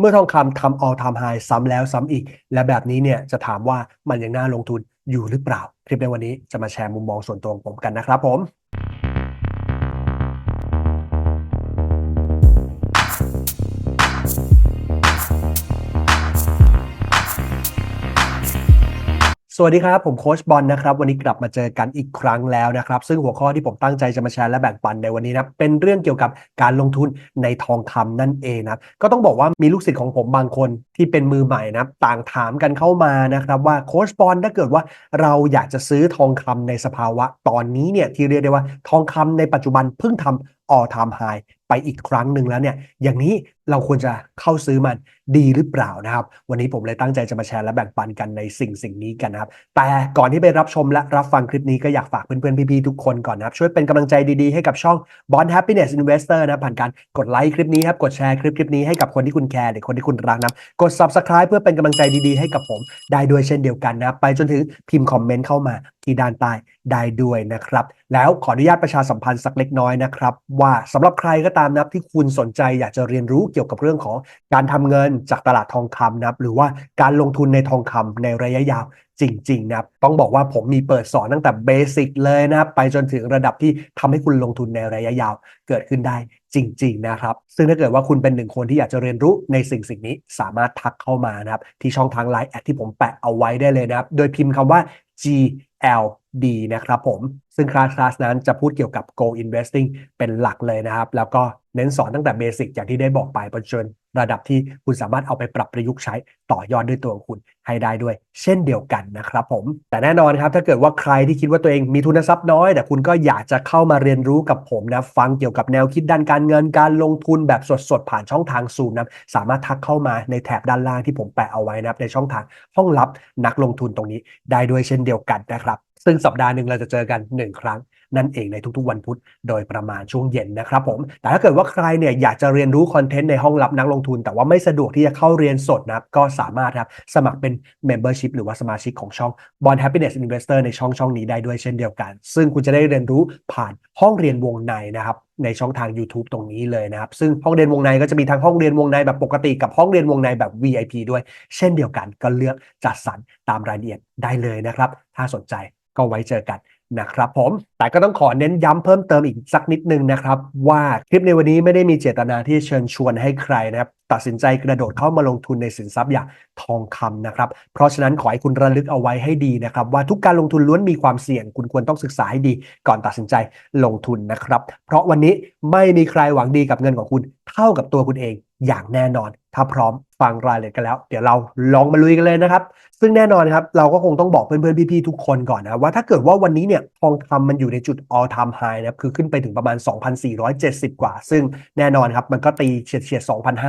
เมื่อทองคำทำ all time high ซ้ำแล้วซ้ำอีก และแบบนี้เนี่ยจะถามว่ามันยังน่าลงทุนอยู่หรือเปล่า คลิปในวันนี้จะมาแชร์มุมมองส่วนตัวของผมกันนะครับผม สวัสดีครับ ผมโคชบอลนะครับ วันนี้กลับมาเจอกันอีกครั้งแล้วนะครับ ซึ่งหัวข้อที่ผมตั้งใจจะมาแชร์และแบ่งปันในวันนี้นะเป็นเรื่องเกี่ยวกับการลงทุนในทองคำนั่นเองนะก็ต้องบอกว่ามีลูกศิษย์ของผมบางคนที่เป็นมือใหม่นะต่างถามกันเข้ามานะครับว่าโคชบอลถ้าเกิดว่าเราอยากจะซื้อทองคำในสภาวะ ตอนนี้เนี่ยที่เรียกได้ว่าทองคำในปัจจุบันเพิ่งทำ all time high ไไปอีกครั้งหนึ่งแล้วเนี่ย อย่างนี้เราควรจะเข้าซื้อมันดีหรือเปล่านะครับ วันนี้ผมเลยตั้งใจจะมาแชร์และแบ่งปันกันในสิ่งสิ่งนี้กันนะครับ แต่ก่อนที่ไปรับชมและรับฟังคลิปนี้ก็อยากฝากเพื่อนๆ พี่ๆ ทุกคนก่อนนะครับ ช่วยเป็นกำลังใจดีๆ ให้กับช่อง Bond Happiness Investor นะผ่านการกดไลค์คลิปนี้ครับ กดแชร์คลิปคลิปนี้ให้กับคนที่คุณแคร์หรือคนที่คุณรักนะกด Subscribe เพื่อเป็นกำลังใจดีๆ ให้กับผมได้ด้วยเช่นเดียวกันนะไปจนถึงพิมพ์คอมเมนต์เข้ามาที่ด้านใต้ได้ด้วยนะครับแล้วขออนุญาตประชาสัมพันธ์สักเล็กน้อยนะครับว่าสำหรับใครก็ตามนะครับที่คุณสนใจอยากจะเรียนรู้เกี่ยวกับเรื่องของการทำเงินจากตลาดทองคำนะครับหรือว่าการลงทุนในทองคำในระยะยาวจริงๆนะครับต้องบอกว่าผมมีเปิดสอนตั้งแต่เบสิกเลยนะครับไปจนถึงระดับที่ทำให้คุณลงทุนในระยะยาวเกิดขึ้นได้จริง ๆ นะครับ ซึ่งถ้าเกิดว่าคุณเป็นหนึ่งคนที่อยากจะเรียนรู้ในสิ่งสิ่งนี้สามารถทักเข้ามานะครับที่ช่องทางไลน์แอดที่ผมแปะเอาไว้ได้เลยนะครับ โดยพิมพ์คำว่า G L GLD นะครับผม ซึ่งคลาสคลาสนั้นจะพูดเกี่ยวกับ Go Investing เป็นหลักเลยนะครับ แล้วก็เน้นสอนตั้งแต่เบสิกอย่างที่ได้บอกไปไปจนระดับที่คุณสามารถเอาไปปรับประยุกต์ใช้ต่อยอดด้วยตัวของคุณให้ได้ด้วย เช่นเดียวกันนะครับผม แต่แน่นอนครับถ้าเกิดว่าใครที่คิดว่าตัวเองมีทุนทรัพย์น้อย แต่คุณก็อยากจะเข้ามาเรียนรู้กับผมนะฟังเกี่ยวกับแนวคิดด้านการเงินการลงทุนแบบสดๆ ผ่านช่องทางซูมนะสามารถทักเข้ามาในแถบด้านล่างที่ผมแปะเอาไว้นะในช่องทางห้องลับนักลงทุนตรงนี้ได้ด้วยเช่นเดียวกันนะครับ ซึ่งสัปดาห์หนึ่งเราจะเจอกัน 1 ครั้ง นั่นเองในทุกๆวันพุธโดยประมาณช่วงเย็นนะครับผม แต่ถ้าเกิดว่าใครเนี่ยอยากจะเรียนรู้คอนเทนต์ในห้องลับนักลงทุน แต่ว่าไม่สะดวกที่จะเข้าเรียนสดนะครับก็สามารถครับสมัครเป็น Membership หรือว่าสมาชิกของช่อง Bond Happiness Investor ในช่องช่องนี้ได้ด้วยเช่นเดียวกัน ซึ่งคุณจะได้เรียนรู้ผ่านห้องเรียนวงในนะครับในช่องทาง YouTube ตรงนี้เลยนะครับ ซึ่งห้องเรียนวงในก็จะมีทั้งห้องเรียนวงในแบบปกติกับห้องเรียนวงในแบบ VIP ด้วย เช่นเดียวกันก็เลือกจัดสรรตามรายละเอียดได้เลยนะครับ ถ้าสนใจ ก็ไว้เจอกันนะครับผม แต่ก็ต้องขอเน้นย้ำเพิ่มเติมอีกสักนิดนึงนะครับ ว่าคลิปในวันนี้ไม่ได้มีเจตนาที่เชิญชวนให้ใครนะครับตัดสินใจกระโดดเข้ามาลงทุนในสินทรัพย์อย่างทองคำนะครับ เพราะฉะนั้นขอให้คุณระลึกเอาไว้ให้ดีนะครับ ว่าทุกการลงทุนล้วนมีความเสี่ยง คุณควรต้องศึกษาให้ดี ก่อนตัดสินใจลงทุนนะครับ เพราะวันนี้ไม่มีใครหวังดีกับเงินของคุณเท่ากับตัวคุณเอง อย่างแน่นอน ถ้าพร้อมฟังรายละเอียดกันแล้ว เดี๋ยวเราลองมาลุยกันเลยนะครับ ซึ่งแน่นอนครับ เราก็คงต้องบอกเพื่อนๆ พี่ๆ ทุกคนก่อนนะว่าถ้าเกิดว่าวันนี้เนี่ยทองคำมันอยู่ในจุด all time high นะครับ คือขึ้นไปถึงประมาณ 2,470 กว่า ซึ่งแน่นอนครับ มันก็ตีเฉียดเฉียด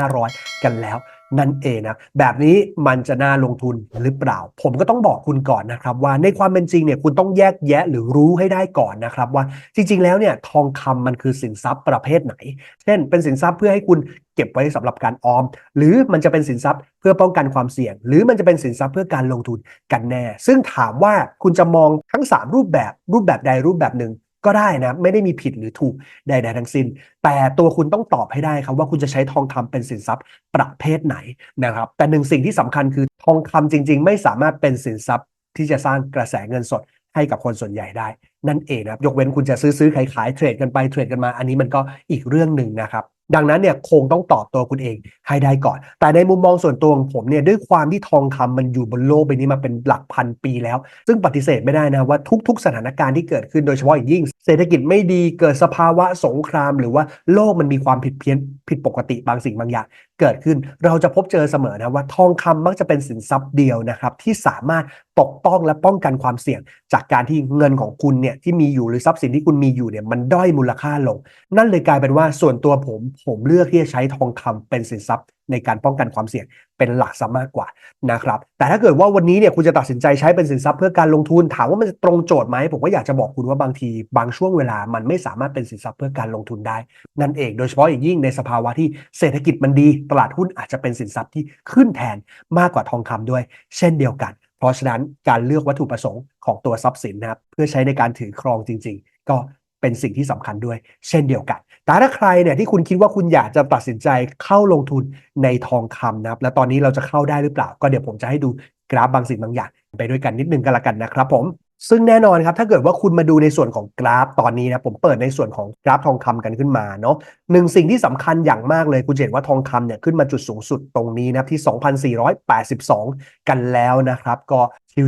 2,500 กันแล้ว นั่นเองนะแบบนี้มันจะน่าลงทุนหรือเปล่า ผมก็ต้องบอกคุณก่อนนะครับ ว่าในความเป็นจริงเนี่ยคุณต้องแยกแยะหรือรู้ให้ได้ก่อนนะครับ ว่าจริง ๆ แล้วเนี่ยทองคำมันคือสินทรัพย์ประเภทไหน เช่น เป็นสินทรัพย์เพื่อให้คุณเก็บไว้สำหรับการออม หรือมันจะเป็นสินทรัพย์เพื่อป้องกันความเสี่ยง หรือมันจะเป็นสินทรัพย์เพื่อการลงทุนกันแน่ ซึ่งถามว่าคุณจะมองทั้ง 3 รูปแบบรูปแบบใดรูปแบบหนึ่ง ก็ได้นะ ไม่ได้มีผิดหรือถูกใด ๆ ทั้งสิ้น แต่ตัวคุณต้องตอบให้ได้ครับว่าคุณจะใช้ทองคำเป็นสินทรัพย์ประเภทไหนนะครับ แต่หนึ่งสิ่งที่สำคัญคือทองคำจริง ๆ ไม่สามารถเป็นสินทรัพย์ที่จะสร้างกระแสเงินสดให้กับคนส่วนใหญ่ได้ นั่นเองนะครับยกเว้นคุณจะซื้อซื้อขายขายเทรดกันไปเทรดกันมา อันนี้มันก็อีกเรื่องหนึ่งนะครับ ดังนั้นเนี่ยคงต้องตอบตัวคุณเองให้ได้ก่อน แต่ในมุมมองส่วนตัวของผมเนี่ยด้วยความที่ทองคำมันอยู่บนโลกใบนี้มาเป็นหลักพันปีแล้ว ซึ่งปฏิเสธไม่ได้นะว่าทุก ๆ สถานการณ์ที่เกิดขึ้นโดยเฉพาะอย่างยิ่ง เศรษฐกิจไม่ดีเกิดสภาวะสงคราม หรือว่าโลกมันมีความผิดเพี้ยนผิดปกติบางสิ่งบางอย่าง เกิดขึ้นเราจะพบเจอเสมอนะว่าทองคำมักจะเป็นสินทรัพย์เดียวนะครับที่สามารถ ปกป้องและป้องกันความเสี่ยง จากการที่เงินของคุณเนี่ยที่มีอยู่หรือทรัพย์สินที่คุณมีอยู่เนี่ยมันด้อยมูลค่าลง นั่นเลยกลายเป็นว่าส่วนตัวผมผมเลือกที่จะใช้ทองคำเป็นสินทรัพย์ ในการป้องกันความเสี่ยงเป็นหลักซะมากกว่านะครับแต่ถ้าเกิดว่าวันนี้เนี่ยคุณจะตัดสินใจใช้เป็นสินทรัพย์เพื่อการลงทุนถามว่ามันจะตรงโจทย์ไหมผมก็อยากจะบอกคุณว่าบางทีบางช่วงเวลามันไม่สามารถเป็นสินทรัพย์เพื่อการลงทุนได้ นั่นเองโดยเฉพาะอย่างยิ่งในสภาวะที่เศรษฐกิจมันดี ตลาดหุ้นอาจจะเป็นสินทรัพย์ที่ขึ้นแทนมากกว่าทองคำด้วย เช่นเดียวกัน เพราะฉะนั้นการเลือกวัตถุประสงค์ของตัวทรัพย์สินนะครับเพื่อใช้ในการถือครองจริง ๆ ก็เป็นสิ่งที่สำคัญด้วย เช่นเดียวกัน แต่ถ้าใครเนี่ยที่คุณคิดว่าคุณอยากจะตัดสินใจเข้าลงทุนในทองคำนะครับ และตอนนี้เราจะเข้าได้หรือเปล่า ก็เดี๋ยวผมจะให้ดูกราฟบางสิ่งบางอย่าง ไปด้วยกันนิดนึงกันละกันนะครับผม ซึ่งแน่นอนครับ ถ้าเกิดว่าคุณมาดูในส่วนของกราฟตอนนี้นะ ผมเปิดในส่วนของกราฟทองคำกันขึ้นมาเนาะ หนึ่งสิ่งที่สำคัญอย่างมากเลยคุณเห็นว่าทองคำเนี่ยขึ้นมาจุดสูงสุดตรงนี้นะครับที่ 2,482 กันแล้วนะครับ ก็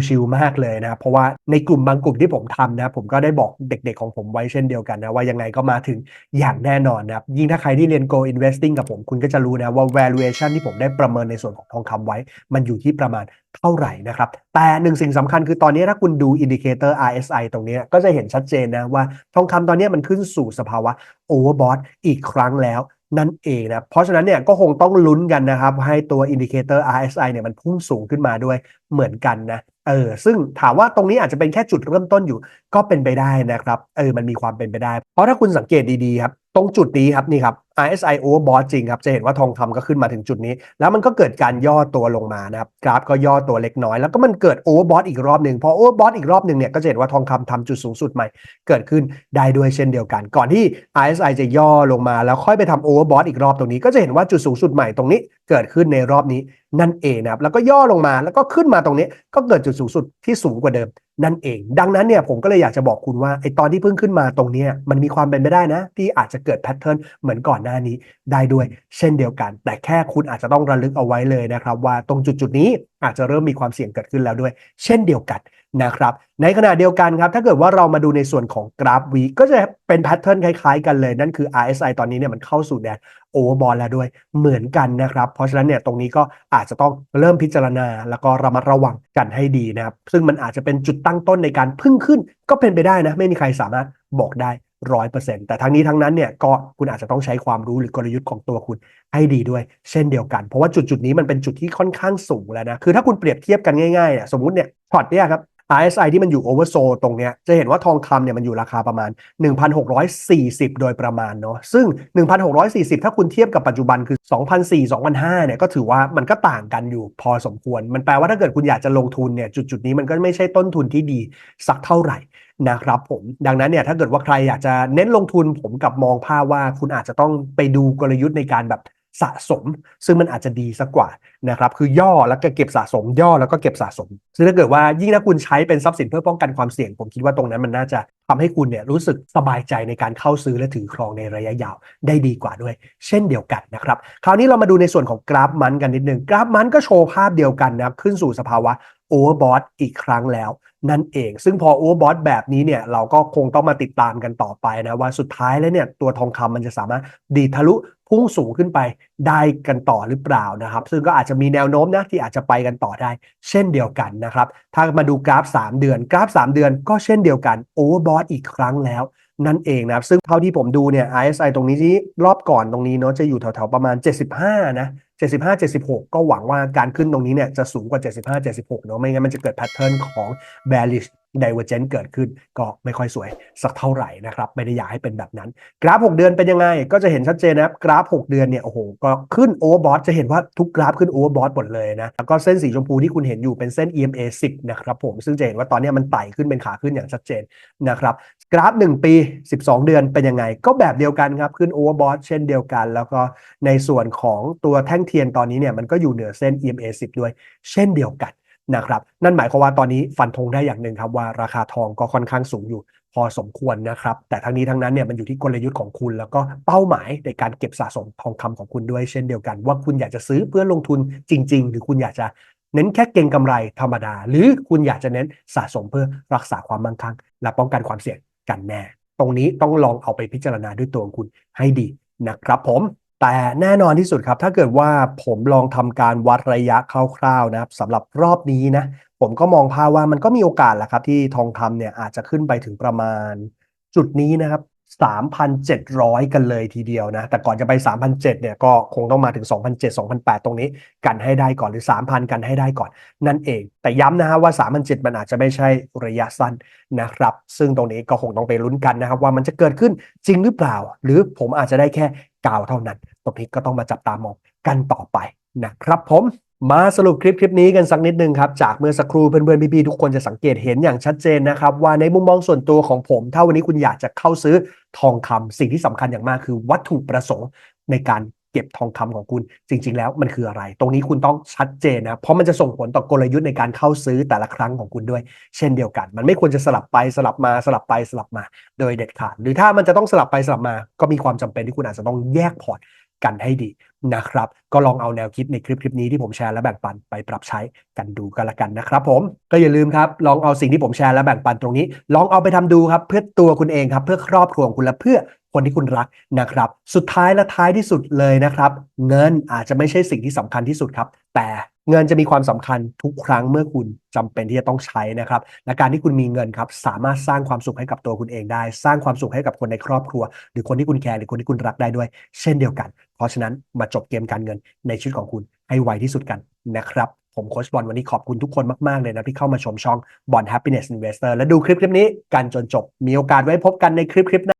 ชิลๆมากเลยนะเพราะว่าในกลุ่มบางกลุ่มที่ผมทำนะผมก็ได้บอกเด็กๆของผมไว้เช่นเดียวกันนะว่ายังไงก็มาถึงอย่างแน่นอนนะครับยิ่งถ้าใครที่เรียน Go Investing กับผมคุณก็จะรู้นะว่า valuation ที่ผมได้ประเมินในส่วนของทองคำไว้ มันอยู่ที่ประมาณเท่าไหร่นะครับ แต่หนึ่งสิ่งสำคัญคือตอนนี้ถ้าคุณดูอินดิเคเตอร์ RSI ตรงนี้ก็จะเห็นชัดเจนนะว่าทองคำตอนนี้มันขึ้นสู่สภาวะ overbought อีกครั้งแล้วนั่นเองนะ เพราะฉะนั้นเนี่ยก็คงต้องลุ้นกันนะครับ ให้ตัวอินดิเคเตอร์ RSI เนี่ยมันพุ่งสูงขึ้นมาด้วยเหมือนกันนะ เออ ซึ่งถามว่าตรงนี้อาจจะเป็นแค่จุดเริ่มต้นอยู่ ก็เป็นไปได้นะครับ เออ มันมีความเป็นไปได้ เพราะถ้าคุณสังเกตดีๆครับ ตรงจุดนี้ครับนี่ครับ RSI overbought จริงครับ จะเห็นว่าทองคำก็ขึ้นมาถึงจุดนี้ แล้วมันก็เกิดการย่อตัวลงมานะครับ กราฟก็ย่อตัวเล็กน้อย แล้วก็มันเกิด overbought อีกรอบหนึ่งพอ overbought อีกรอบหนึ่งเนี่ยก็จะเห็นว่าทองคำทำจุดสูงสุดใหม่ เกิดขึ้นได้ด้วยเช่นเดียวกัน ก่อนที่ RSI จะย่อลงมา แล้วค่อยไปทำ overbought อีกรอบตรงนี้ ก็จะเห็นว่าจุดสูงสุดใหม่ตรงนี้ เกิดขึ้นในรอบนี้นั่นเองนะครับแล้วก็ย่อลงมาแล้วก็ขึ้นมาตรงนี้ ก็เกิดจุดสูงสุดที่สูงกว่าเดิม นั่นเอง ดังนั้นเนี่ยผมก็เลยอยากจะบอกคุณว่าไอตอนที่เพิ่งขึ้นมาตรงนี้มันมีความเป็นไปได้นะ ที่อาจจะเกิดแพทเทิร์นเหมือนก่อนหน้านี้ได้ด้วย เช่นเดียวกัน แต่แค่คุณอาจจะต้องระลึกเอาไว้เลยนะครับ ว่าตรงจุดจุดนี้ อาจจะเริ่มมีความเสี่ยงเกิดขึ้นแล้วด้วย เช่นเดียวกันนะครับ ในขณะเดียวกันครับ ถ้าเกิดว่าเรามาดูในส่วนของกราฟวีก็จะเป็นแพทเทิร์นคล้ายๆกันเลย นั่นคือ RSI ตอนนี้เนี่ยมันเข้าสู่แดนโอเวอร์บอลแล้วด้วยเหมือนกันนะครับ เพราะฉะนั้นเนี่ยตรงนี้ก็อาจจะต้องเริ่มพิจารณา แล้วก็ระมัดระวังกันให้ดีนะครับ ซึ่งมันอาจจะเป็นจุดตั้งต้นในการพึ่งขึ้น ก็เป็นไปได้นะ ไม่มีใครสามารถบอกได้ ร้อยเปอร์เซ็นต์แต่ทั้งนี้ทั้งนั้นเนี่ยก็คุณอาจจะต้องใช้ความรู้หรือกลยุทธ์ของตัวคุณให้ดีด้วย เช่นเดียวกัน เพราะว่าจุดจุดนี้มันเป็นจุดที่ค่อนข้างสูงแล้วนะ คือถ้าคุณเปรียบเทียบกันง่ายๆเนี่ยสมมติเนี่ยช็อตเนี่ยครับ RSI ที่มันอยู่โอเวอร์โซตรงเนี้ยจะเห็นว่าทองคำเนี่ยมันอยู่ราคาประมาณ 1,640 โดยประมาณเนาะซึ่ง 1,640 ถ้าคุณเทียบกับปัจจุบันคือ2,400 2,500เนี่ยก็ถือว่ามันก็ต่างกันอยู่พอสมควร มันแปลว่าถ้าเกิดคุณอยากจะลงทุนเนี่ยจุดจุดนี้มันก็ไม่ใช่ต้นทุนที่ดีสักเท่าไหร่ นะครับผมดังนั้นเนี่ยถ้าเกิดว่าใครอยากจะเน้นลงทุนผมกับมองภาพว่าคุณอาจจะต้องไปดูกลยุทธ์ในการแบบสะสม ซึ่งมันอาจจะดีสักกว่านะครับคือย่อแล้วก็เก็บสะสม ย่อแล้วก็เก็บสะสม ซึ่งถ้าเกิดว่ายิ่งถ้าคุณใช้เป็นทรัพย์สินเพื่อป้องกันความเสี่ยง ผมคิดว่าตรงนั้นมันน่าจะทำให้คุณเนี่ยรู้สึกสบายใจในการเข้าซื้อและถือครองในระยะยาวได้ดีกว่าด้วย เช่นเดียวกันนะครับคราวนี้เรามาดูในส่วนของกราฟมันกันนิดนึงกราฟมันก็โชว์ภาพเดียวกันนะครับขึ้นสู่สภาวะ โอเวอร์บอทอีกครั้งแล้ว นั่นเอง ซึ่งพอโอเวอร์บอทแบบนี้เนี่ยเราก็คงต้องมาติดตามกันต่อไปนะว่าสุดท้ายแล้วเนี่ยตัวทองคำมันจะสามารถดีทะลุพุ่งสูงขึ้นไปได้กันต่อหรือเปล่านะครับ ซึ่งก็อาจจะมีแนวโน้มนะที่อาจจะไปกันต่อได้ เช่นเดียวกันนะครับ ถ้ามาดูกราฟ 3 เดือน กราฟ 3 เดือนก็เช่นเดียวกันโอเวอร์บอทอีกครั้งแล้วนั่นเองนะครับ ซึ่งเท่าที่ผมดูเนี่ย RSI ตรงนี้ที่รอบก่อนตรงนี้เนาะจะอยู่แถวๆประมาณ 75 นะ 75 76 ก็หวังว่าการขึ้นตรงนี้เนี่ยจะสูงกว่า 75 76เนาะไม่งั้นมันจะเกิดแพทเทิร์นของ bearish divergence เกิดขึ้นก็ไม่ค่อยสวยสักเท่าไหร่นะครับ ไม่ได้อยากให้เป็นแบบนั้น กราฟ 6 เดือนเป็นยังไง ก็จะเห็นชัดเจนนะครับกราฟ 6 เดือนเนี่ยโอ้โหก็ขึ้น overbought จะเห็นว่าทุกกราฟขึ้น overbought หมดเลยนะแล้วก็เส้นสีชมพูที่คุณเห็นอยู่เป็นเส้น EMA 10นะครับผมซึ่งจะเห็นว่าตอนนี้มันไต่ขึ้นเป็นขาขึ้นอย่างชัดเจนนะครับกราฟ 1 ปี 12 เดือนเป็นยังไง ก็แบบเดียวกันครับขึ้น overbought เช่นเดียวกัน แล้วก็ในส่วนของตัวแท่งเทียนตอนนี้เนี่ยมันก็อยู่เหนือเส้น EMA 10 ด้วย เช่นเดียวกัน นะครับนั่นหมายความว่าตอนนี้ฟันธงได้อย่างหนึ่งครับว่าราคาทองก็ค่อนข้างสูงอยู่พอสมควรนะครับ แต่ทั้งนี้ทั้งนั้นเนี่ยมันอยู่ที่กลยุทธ์ของคุณ แล้วก็เป้าหมายในการเก็บสะสมทองคำของคุณด้วยเช่นเดียวกัน ว่าคุณอยากจะซื้อเพื่อลงทุนจริง ๆ หรือคุณอยากจะเน้นแค่เก็งกำไรธรรมดา หรือคุณอยากจะเน้นสะสมเพื่อรักษาความมั่งคั่ง และป้องกันความเสี่ยงกันแน่ ตรงนี้ต้องลองเอาไปพิจารณาด้วยตัวของคุณให้ดีนะครับผม แต่แน่นอนที่สุดครับ ถ้าเกิดว่าผมลองทำการวัดระยะคร่าวๆนะครับสำหรับรอบนี้นะ ผมก็มองภาพว่ามันก็มีโอกาสแหละครับที่ทองคำเนี่ยอาจจะขึ้นไปถึงประมาณ จุดนี้นะครับ3,700 กันเลยทีเดียวนะ แต่ก่อนจะไป 3,700เนี่ยก็คงต้องมาถึง 2,700 2,800 ตรงนี้กันให้ได้ก่อนหรือ 3,000 กันให้ได้ก่อน นั่นเอง แต่ย้ำนะฮะว่า 3,700 มันอาจจะไม่ใช่ระยะสั้นนะครับ ซึ่งตรงนี้ก็คงต้องไปลุ้นกันนะครับ ว่ามันจะเกิดขึ้นจริงหรือเปล่า หรือผมอาจจะได้แค่กาวเท่านั้น ตรงนี้ก็ต้องมาจับตามองกันต่อไปนะครับผมมาสรุปคลิปคลิปนี้กันสักนิดนึงครับ จากเมื่อสักครู่เพื่อนๆพี่ๆทุกคนจะสังเกตเห็นอย่างชัดเจนนะครับ ว่าในมุมมองส่วนตัวของผม ถ้าวันนี้คุณอยากจะเข้าซื้อทองคำสิ่งที่สำคัญอย่างมากคือวัตถุประสงค์ในการเก็บทองคำของคุณจริง ๆ แล้วมันคืออะไร ตรงนี้คุณต้องชัดเจนนะเพราะมันจะส่งผลต่อกลยุทธ์ในการเข้าซื้อแต่ละครั้งของคุณด้วย เช่นเดียวกัน มันไม่ควรจะสลับไปสลับมาสลับไปสลับมา โดยเด็ดขาด หรือถ้ามันจะต้องสลับไปสลับมา ก็มีความจำเป็นที่คุณอาจจะต้องแยกพอร์ต กันให้ดีนะครับ ก็ลองเอาแนวคิดในคลิปคลิปนี้ที่ผมแชร์และแบ่งปันไปปรับใช้กันดูกันละกันนะครับผมก็อย่าลืมครับลองเอาสิ่งที่ผมแชร์และแบ่งปันตรงนี้ ลองเอาไปทำดูครับเพื่อตัวคุณเองครับเพื่อครอบครัวของคุณและเพื่อคนที่คุณรักนะครับ สุดท้ายและท้ายที่สุดเลยนะครับ เงินอาจจะไม่ใช่สิ่งที่สำคัญที่สุดครับ แต่ เงินจะมีความสำคัญทุกครั้งเมื่อคุณจำเป็นที่จะต้องใช้นะครับ และการที่คุณมีเงินครับ สามารถสร้างความสุขให้กับตัวคุณเองได้ สร้างความสุขให้กับคนในครอบครัว หรือคนที่คุณแคร์หรือคนที่คุณรักได้ด้วย เช่นเดียวกัน เพราะฉะนั้นมาจบเกมการเงินในชีวิตของคุณให้ไวที่สุดกันนะครับผมโคชบอลวันนี้ขอบคุณทุกคนมาก ๆ เลยนะ ที่เข้ามาชมช่องบอล Happiness Investor และดูคลิปคลิปนี้กันจนจบมีโอกาสไว้พบกันในคลิปคลิปหน้า